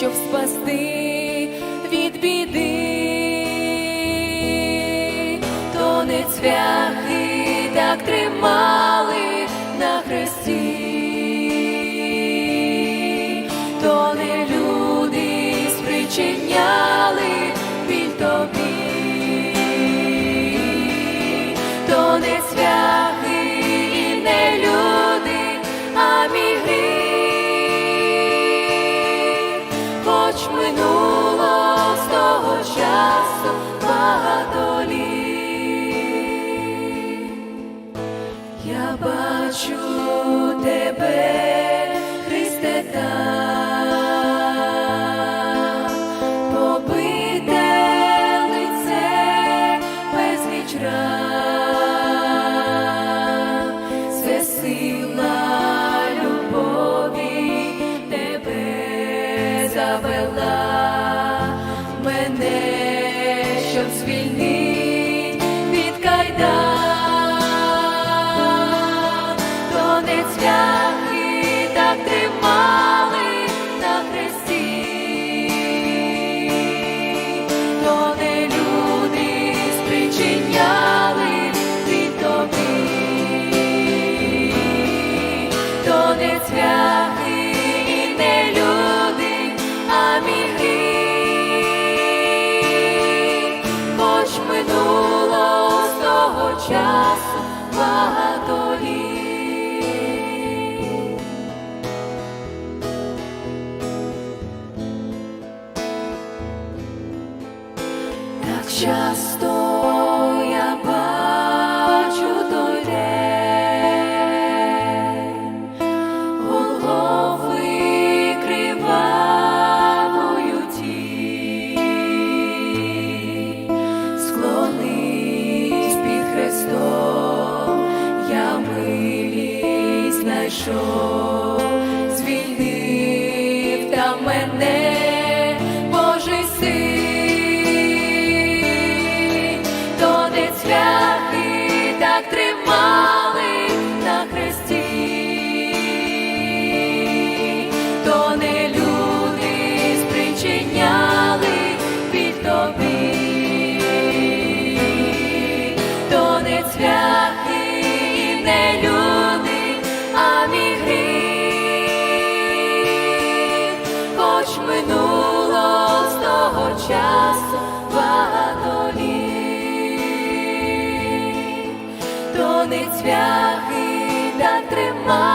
щоб спасти від біди, то не цвяхи так тримай. Бачу тебе, цвяхи так тримали на хресті, то не люди спричиняли від тобі, то не цвяхи не люди, а мій гріх, минуло з того часу багато літ. Часто я бачу той день, Голгофи кривавою тінь, склонись під Христом, я милість знайшов, минуло з того часу багато літ, то не цвяхи так тримали,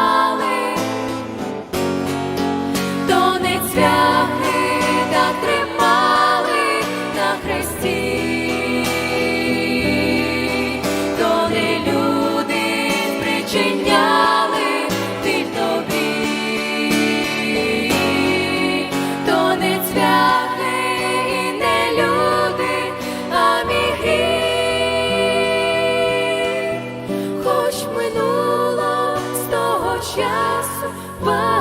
хоч